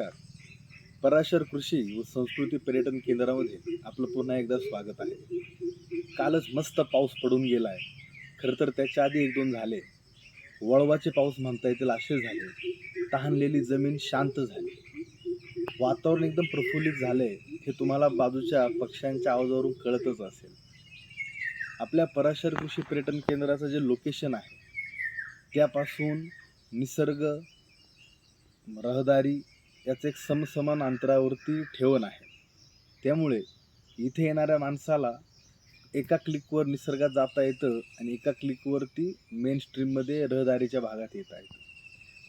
नमस्कार. पराशर कृषी व संस्कृती पर्यटन केंद्रामध्ये आपलं पुन्हा एकदा स्वागत आहे. कालच मस्त पाऊस पडून गेला आहे खरं तर त्याच्या आधी एक दोन झाले. वळवाचे पाऊस म्हणता येतील असे झाले. तहानलेली जमीन शांत झाली. वातावरण एकदम प्रफुल्लित झाले हे तुम्हाला बाजूच्या पक्ष्यांच्या आवाजावरून कळतच असेल. आपल्या पराशर कृषी पर्यटन केंद्राचं जे लोकेशन आहे त्यापासून निसर्ग रहदारी याचं एक समसमान अंतरावरती ठेवण आहे. त्यामुळे इथे येणाऱ्या माणसाला एका क्लिकवर निसर्गात जाता येतं आणि एका क्लिकवरती मेन स्ट्रीममध्ये रहदारीच्या भागात येता येतं.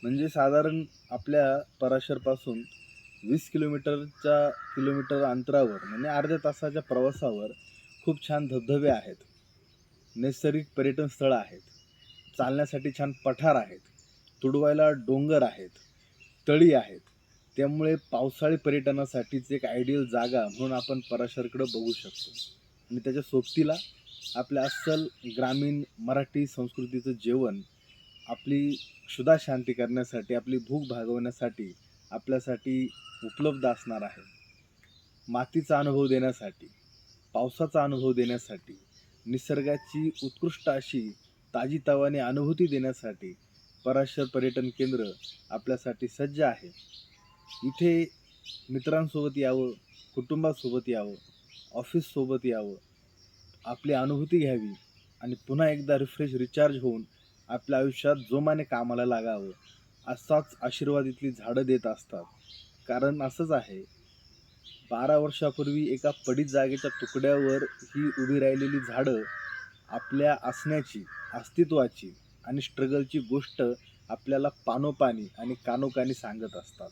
म्हणजे साधारण आपल्या पराशरपासून वीस किलोमीटरच्या किलोमीटर अंतरावर म्हणजे अर्ध्या तासाच्या प्रवासावर खूप छान धबधबे आहेत. नैसर्गिक पर्यटन स्थळं आहेत. चालण्यासाठी छान पठार आहेत. तुडवायला डोंगर आहेत. तळी आहेत. त्यामुळे पावसाळी पर्यटनासाठीच एक आयडियल जागा म्हणून आपण पराशरकडं बघू शकतो. आणि त्याच्या सोबतीला आपल्या अस्सल ग्रामीण मराठी संस्कृतीचं जेवण आपली क्षुधा शांती करण्यासाठी आपली भूक भागवण्यासाठी आपल्यासाठी उपलब्ध असणार आहे. मातीचा अनुभव देण्यासाठी पावसाचा अनुभव देण्यासाठी निसर्गाची उत्कृष्ट अशी ताजीतवाने अनुभूती देण्यासाठी पराशर पर्यटन केंद्र आपल्यासाठी सज्ज आहे. इथे मित्रांसोबत यावं कुटुंबासोबत यावं ऑफिससोबत यावं आपली अनुभूती घ्यावी आणि पुन्हा एकदा रिफ्रेश रिचार्ज होऊन आपल्या आयुष्यात जोमाने कामाला लागावं असाच आशीर्वाद इथली झाडं देत असतात. कारण असंच आहे बारा वर्षापूर्वी एका पडीत जागेच्या तुकड्यावर ही उभी राहिलेली झाडं आपल्या असण्याची अस्तित्वाची आणि स्ट्रगलची गोष्ट आपल्याला पानोपानी आणि कानोकानी सांगत असतात.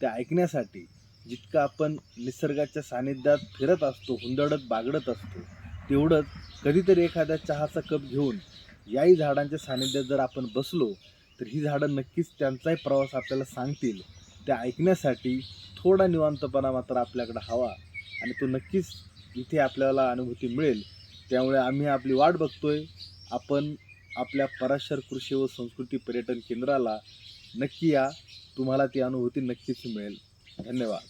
ते ऐकण्यासाठी जितकं आपण निसर्गाच्या सानिध्यात फिरत असतो हुंदडत बागडत असतो तेवढंच कधीतरी एखाद्या चहाचा कप घेऊन याही झाडांच्या सानिध्यात जर आपण बसलो तर ही झाडं नक्कीच त्यांचाही प्रवास आपल्याला सांगतील. त्या ऐकण्यासाठी थोडा निवांतपणा मात्र आपल्याकडे हवा आणि तो नक्कीच इथे आपल्याला अनुभूती मिळेल. त्यामुळे आम्ही आपली वाट बघतोय. आपण आपल्या पराशर कृषी व संस्कृती पर्यटन केंद्राला नक्की या तुम्हाला ती अनुभूती नक्कीच मिळेल. धन्यवाद.